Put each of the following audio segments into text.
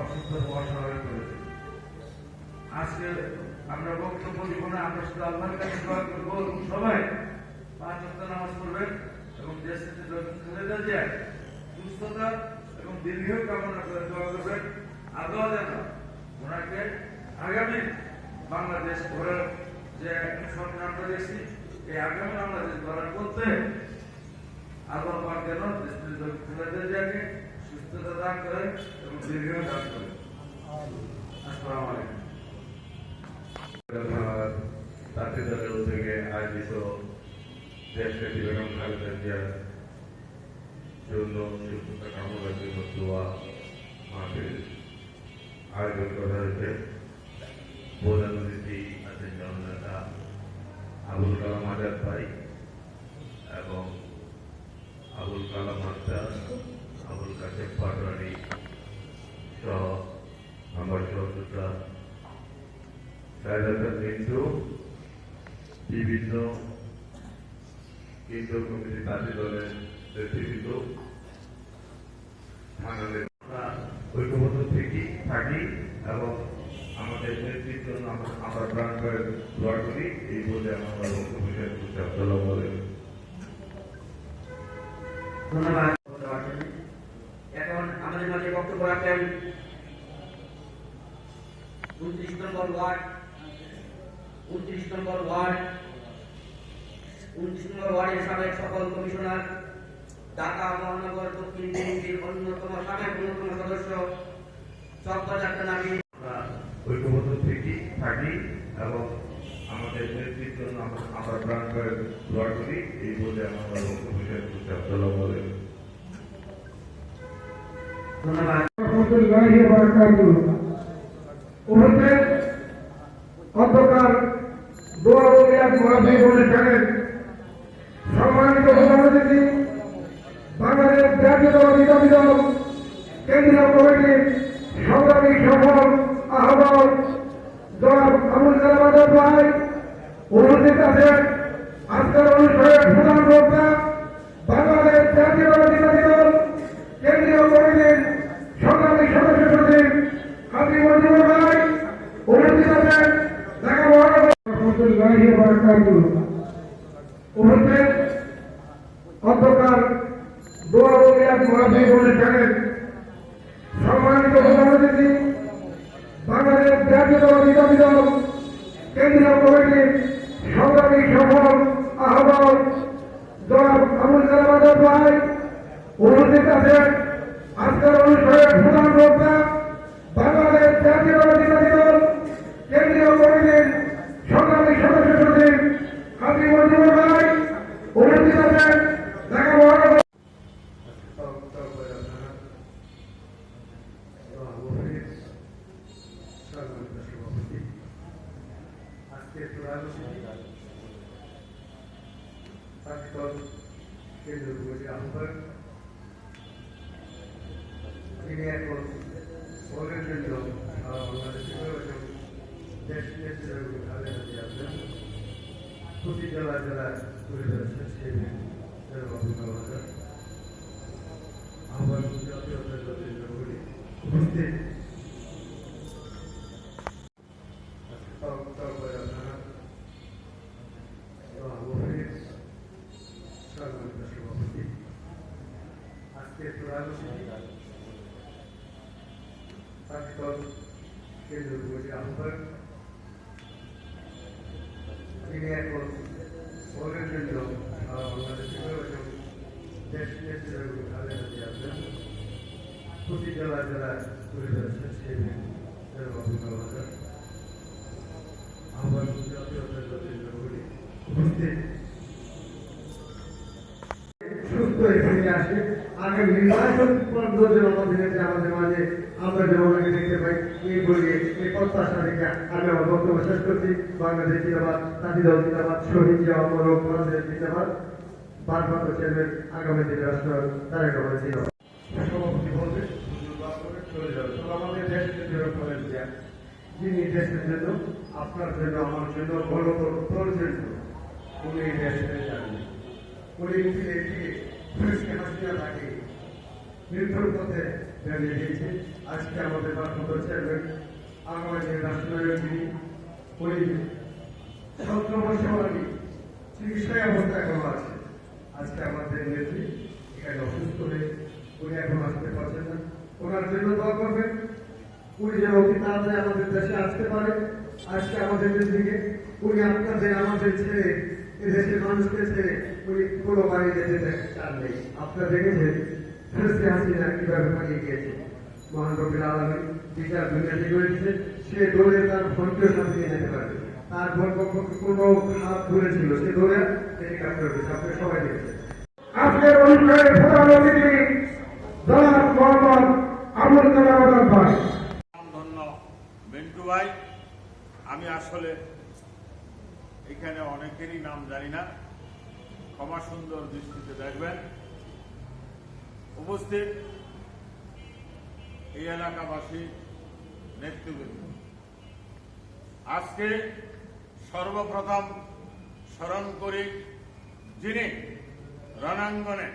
অসুস্থ অসহায় করেছে। আজকে আমরা বক্তব্য দিব না আমরা শুধু আল্লাহর কাছে দোয়া করব এবং সবাই পাঁচ ওয়াক্ত নামাজ পড়বেন এবং দেশে খালেদা জিয়ার সুস্থতা এবং দীর্ঘ কামনা করে দোয়া করবেন। আদোয়া যেন ওনাকে আগামী বাংলাদেশ ঘোরার যে স্বপ্ন আমরা দেখছি, এই আগামী বাংলাদেশ গড়ার করতে আল্লাহ পাক যেন দেশ জিয়াকে সুস্থতা দান এবং দীর্ঘ দান করেন আসসালামু আলাইকুম তাঁতি দলের উদ্যোগে আয়োজিত দেশব্যাপী বেগম খালেদা জিয়ার জন্য সুস্থতা কামনার জন্য আয়োজন করা হয়েছে। থেকে এবং আমাদের নেতৃত্ব আমরা প্রাণ করে এই বলে আমার বক্তব্য শেষ ধন্যবাদ দেওয়ার জন্য। এখন আমাদের মাঝে বক্তব্য রাখেন উনত্রিশ নম্বর ওয়ার্ড উনত্রিশ নম্বর ওয়ার্ড। উনত্রিশ নম্বর ওয়ার্ডের সাবেক সকল কমিশনার ঢাকা মহানগর দক্ষিণ বিএনপির অন্যতম সাবেক অন্যতম সদস্য নাবি আমরা ঐক্যবদ্ধ থেকে থাকি এবং আমাদের নেতৃত্ব জন্য আমরা প্রাণ করে দোয়া করি। এই বলে আমার বক্তব্য শেষ করছি আসসালামু আলাইকুম ধন্যবাদ। রহমতুল্লাহি ওয়া বারাকাতুহু উপস্থিত অধ্যকার দোয়া বলিয়া মহাবী বলে জানেন সম্মানিত প্রধান অতিথি বাংলাদেশ জাতীয়তাবাদী দাবি দল কেন্দ্রীয় কমিটির সংগ্রামী সফল আহ্বায়ক জনাব আবুল কালাম আজাদ ভাই উপস্থিত আছেন আজকের অনুষ্ঠানের প্রধান বক্তা বাংলাদেশ জাতীয়তাবাদী দাবি দল কেন্দ্রীয় কমিটির সংগ্রামী সদস্য সচিব কাজী মঞ্জুর ভাই উপস্থিত আছেন ঢাকা মহানগর রহমতুল্লাহি ওয়া বারাকাতুহু উপস্থিত প্রতি জেলা জেলায় ঘুরে বেড়াচ্ছেন সেই আহ্বান জাতীয় উপস্থিত সুস্থ ফিরে আসে। আগে নির্বাচন দেখতে পাই, এই বলে এই বক্তব্য শেষ করছি। বাংলাদেশ জিন্দাবাদ তাঁতি দল জিন্দাবাদ, শহীদ জিয়া অমর বাংলাদেশ আগামী রাষ্ট্র তারেক চলে যাবে। তো আমাদের দেশ যিনি দেশের জন্য আপনার জন্য, আমার জন্য গণতন্ত্র তোর জন্য উনি এই দেশ ছেড়ে যাননি উনি ফিরে পুলিশকে হাসিনা থাকে নির্ভর পথে জানিয়ে দিয়েছে আজকে আমাদের ভারপ্রাপ্ত চেয়ারম্যান, আগামী দিনে রাষ্ট্রনায়ক তিনি উনি সতেরো চিকিৎসায় অবস্থা এখনও আছে। আজকে আমাদের নেত্রী এখানে অসুস্থ হয়ে, উনি এখন আসতে পারছেন না। ওনার জন্য দোয়া করবেন। উনি যেন অতি তাড়াতাড়ি আমাদের দেশে আসতে পারে আজকে আমাদের দিকে উনি আপনাদের আমাদের ছেড়ে এদেশের মানুষকে ছেড়ে উনি কোনো বাড়ি যেতে চান নেই। আপনারা দেখেছেন, ফেরস্তে হাসিনা কীভাবে পালিয়ে গিয়েছে। মহান আলমী বিচার দুনিয়াতে করেছে, সে দৌড়ে তার ভোটকেও সাথে নিয়ে যেতে পারবে। তার ভোট কোনো হাত ধরে সে দৌড়ে হেলিকপ্টার উঠেছে আপনি সবাই দেখেছেন। আজকের অনুষ্ঠানের প্রধান অতিথি মোহাম্মদ আবুল কালাম আজাদ ভাই ধন্য মিন্টু ভাই আমি আসলে এখানে অনেকেরই নাম জানি না। ক্ষমা সুন্দর দৃষ্টিতে দেখবেন। উপস্থিত এই এলাকাবাসী নেতৃবৃন্দ। আজকে সর্বপ্রথম স্মরণ করি যিনি রণাঙ্গনে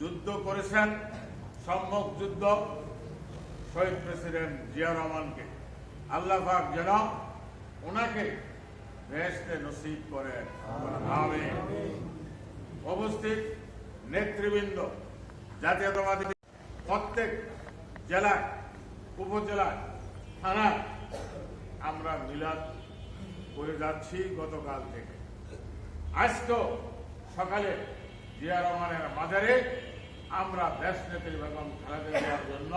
যুদ্ধ করেছেন, সম্মুখ যুদ্ধ, শহীদ প্রেসিডেন্ট জিয়া রহমানকে। আল্লাহ পাক যেন ওনাকে বেহেশতে নসিব করে। আমিন। উপস্থিত নেতৃবৃন্দ, জাতীয়তাবাদী প্রত্যেক জেলায়, উপজেলায়, থানায় আমরা মিলাদ করে যাচ্ছি গতকাল থেকে। আজকেও সকালে জিয়া রহমানের মাজারে আমরা দেশ নেত্রী বেগম খালেদা জিয়ার জন্য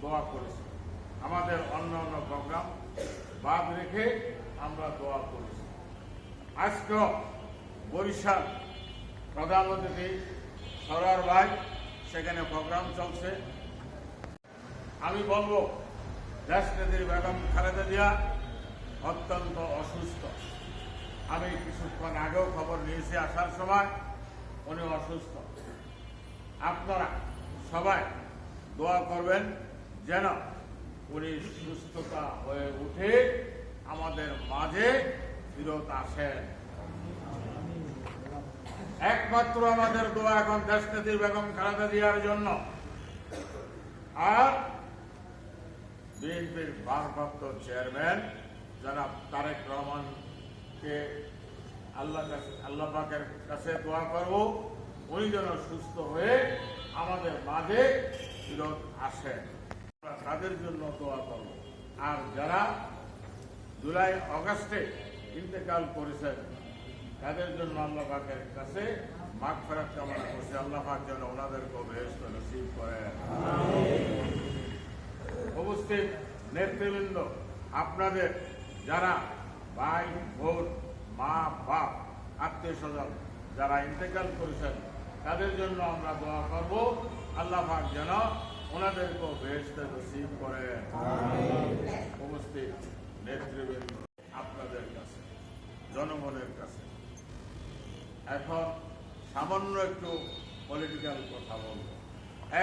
দোয়া করেছি। আমাদের অন্য অন্য প্রোগ্রাম বাদ রেখে আমরা দোয়া করেছি আজকেও বরিশাল প্রধান অতিথি সরার ভাই, সেখানে প্রোগ্রাম চলছে। আমি বলব নেত্রী বেগম খালেদা জিয়া অত্যন্ত অসুস্থ। আমি কিছুক্ষণ আগেও খবর নিয়েছি আসার সময়, উনি অসুস্থ। আপনারা সবাই দোয়া করবেন যেন উনি সুস্থতা হয়ে উঠে আমাদের মাঝে ফিরত আসেন। একমাত্র আমাদের দোয়া এখন দেশনেত্রী বেগম খালেদা জিয়ার জন্য। আর বিএনপির ভারপ্রাপ্ত চেয়ারম্যান জনাব তারেক রহমানকে আল্লাহ কাছে, আল্লাহ পাকের কাছে দোয়া করব, উনি যেন সুস্থ হয়ে আমাদের মাঝে ফিরত আসেন। তাদের জন্য দোয়া করব আর যারা জুলাই অগাস্টে ইন্তেকাল করেছেন, তাদের জন্য আল্লাহ পাকের কাছে মাঘ ফেরাত কামনা করছে। আল্লাহ পাক যেন ওনাদেরকেও বেহস্ত নসিব করেন। উপস্থিত নেতৃবৃন্দ, আপনাদের যারা ভাই, বোন, মা, বাপ, আত্মীয় স্বজন যারা ইন্তেকাল করেছেন, তাদের জন্য আমরা দোয়া করব। আল্লাহ পাক যেন ওনাদেরকেও বেহেস্তে নসিব করেন উপস্থিত নেতৃবৃন্দ আপনাদের কাছে, জনগণের কাছে। এখন সামান্য একটু পলিটিক্যাল কথা বলব।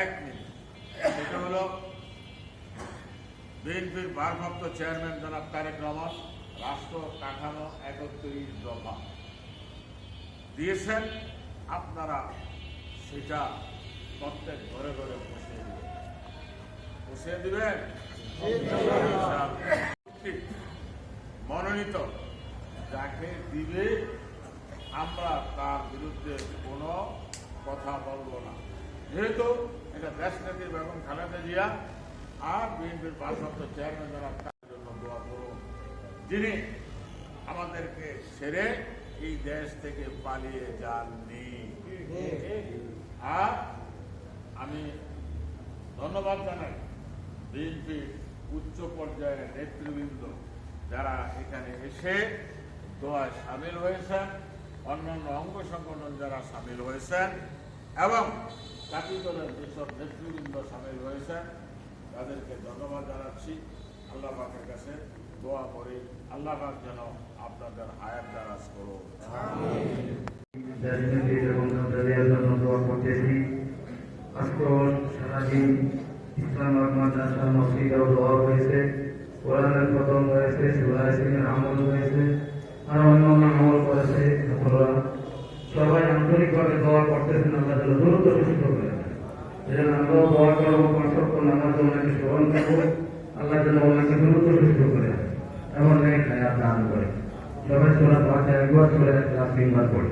এক মিনিট। সেটা হলো বিএনপির ভারপ্রাপ্ত চেয়ারম্যান জনাব তারেক রহমান, রাষ্ট্র কাঠামো একত্রিশ দফা। দিয়েছেন, আপনারা সেটা প্রত্যেক ঘরে ঘরে মনোনীত যাকে দিবে আমরা তার বিরুদ্ধে কোনো কথা বলব না। যেহেতু এটা দেশ নেত্রী বেগম খালেদা জিয়া আর বিএনপির ভারপ্রাপ্ত চেয়ারম্যান যারা তার জন্য দোয়া করুন। যিনি আমাদেরকে সেরে এই দেশ থেকে পালিয়ে যাননি। আর আমি ধন্যবাদ জানাই বিএনপির উচ্চ পর্যায়ের নেতৃবৃন্দ যারা এখানে এসে দোয়ায় সামিল হয়েছেন, অন্যান্য অঙ্গ সংগঠন যারা সামিল হয়েছেন, এবং জাতি দলের যেসব নেতৃবৃন্দ সামিল হয়েছেন, তাদেরকে ধন্যবাদ জানাচ্ছি। আল্লাহ পাকের কাছে দোয়া করি। আল্লাহ পাক যেন আপনাদের হায়াত দারাজ করো এবং দোয়া করতেছি সারাদিন হয়েছে কোরআনের খতম আমল হয়েছে আর অন্যান্য করেছে আপনারা সবাই আল্লাহ দ্রুত সুস্থ করে দেন। যেন আমরাও দ্রুত সুস্থ করে এমন নেই খায়া দান করে সবাই সোনা পাঁচ একবার করে ক্লাস তিনবার পড়ি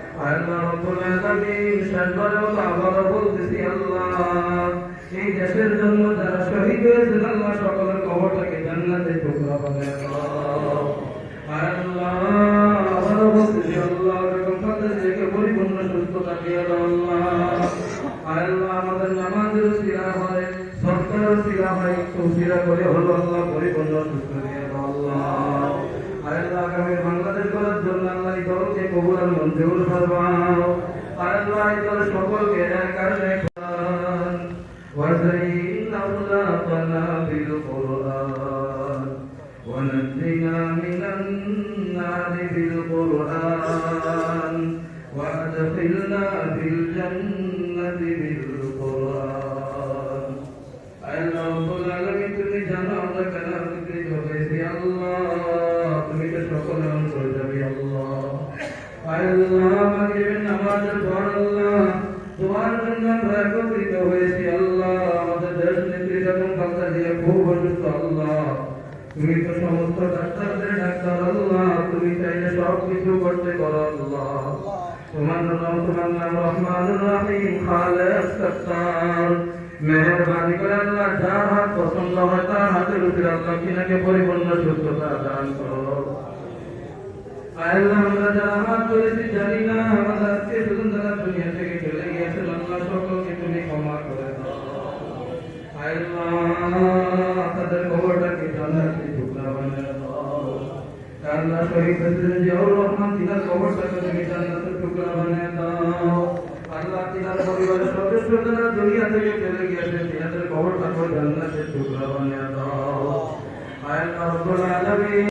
আল্লাহ পরিপূর্ণ আমাদের নামাজের সিরা হয় সরকারের সিরা হয় সুস্থ দিয়ে আগামী আল্লাহ দলকে সকলকে আল্লাহ মাগরিবের নামাজের আল্লাহ। তোমার জন্য আমরা একত্রিত হয়েছি আল্লাহ। আমাদের দেশ নেত্রী যখন কথা দিয়ে খুব অসুস্থ আল্লাহ। তুমি তো সমস্ত ডাক্তারদের ডাক্তার আল্লাহ। তুমি চাইলে সব করতে পারো আল্লাহ। তোমার নাম তোমার নাম রহমান রহিম, খালেক সত্তার মেহরবানি করে আল্লাহ যার হাত পছন্দ হয় তার হাতের উপরে আল্লাহ কিনাকে পরিপূর্ণ সুস্থতা দান করো। আল্লাহ আমরা যারা হাত করেছি, জানি না আমাদের আত্মীয় স্বজন যারা দুনিয়া থেকে চলে গিয়েছেন আল্লাহ সকলকে তুমি ক্ষমা করে দাও। আল্লাহ, তাদের খবরটাকে জান্নাতে টুকরা বানিয়ে দাও। আল্লাহ শহীদ প্রেসিডেন্ট জিয়াউর রহমান, তিনার খবরটাকে তুমি জান্নাতের টুকরা বানিয়ে দাও। আল্লাহ, তিনার পরিবারের সদস্য যারা দুনিয়া থেকে চলে গিয়েছেন তিনাদের খবরটাকে জান্নাতের টুকরা বানিয়ে দাও। আল্লাহ, রব্বুল আলামিন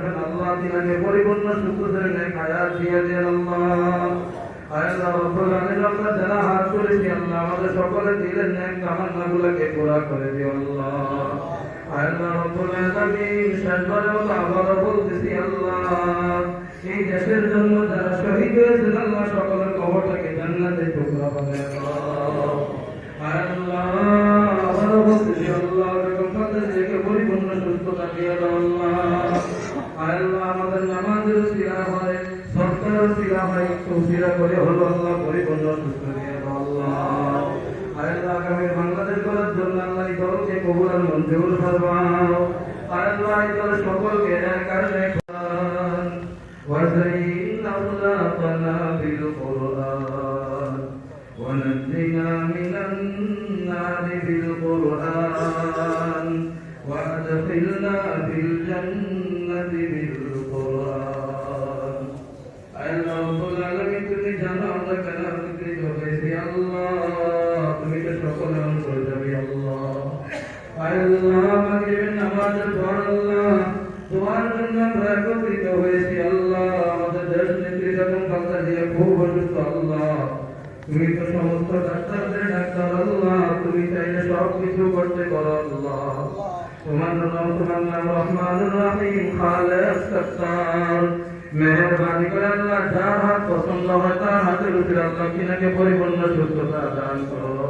আল্লাহ পরিপূর্ণ নেয় খায়াত দেন আল্লাহ আমরা হাত আল্লাহ আমাদের সকলে দিলের ন্যাক তামান্নাগুলোকে পুরা করে আল্লাহ। বলতেছি, আল্লাহ, এই দেশের জন্য যারা শহীদ হয়েছেন, আল্লাহ সকলের কবরটাকে জান্নাতে টুকরা বানায় আল্লাহ সিরা হয় একটু সিরা করে হলো আল্লাহ পরিপূর্ণ সুস্থ দিয়ে দাও আল্লাহ আয় আল্লাহ আগামী বাংলাদেশ করার জন্য আল্লাহ এই দলকে কবুল আর মঞ্জুর ফরমাও আয় আল্লাহ এই দলের সকলকে এক আর এক বানান। وزين أخلاقنا بالقرآن ونجنا আল্লাহ মাগরিবের নামাজের পর আল্লাহ, তোমার জন্য আমরা একত্রিত হয়েছি আল্লাহ, আমাদের দেশ নেত্রী এবং বাংলা দিয়ে অসুস্থ আল্লাহ, তুমি তো সমস্ত ডাক্তারদের ডাক্তার আল্লাহ, তুমি চাইলে সব কিছু করতে পারো আল্লাহ। তোমার নাম তোমার নাম রহমান রহিম, খালেক সত্তার। মেহরবানি করে আল্লাহ, যার হাত পছন্দ হয় তার হাতের উপরে আল্লাহ কিনাকে পরিপূর্ণ সুস্থতা দান করো।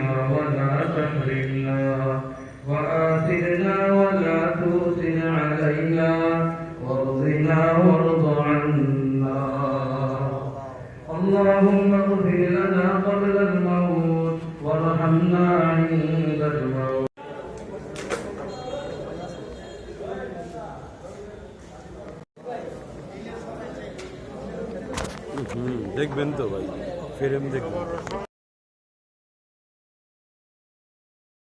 وأعطنا ولا تحرمنا وآثرنا ولا تؤثر علينا وارضنا وارض عنا اللهم اغفر لنا قبل الموت وارحمنا عند الموت হুম দেখবেন তো ভাই ফ্রেম দেখবেন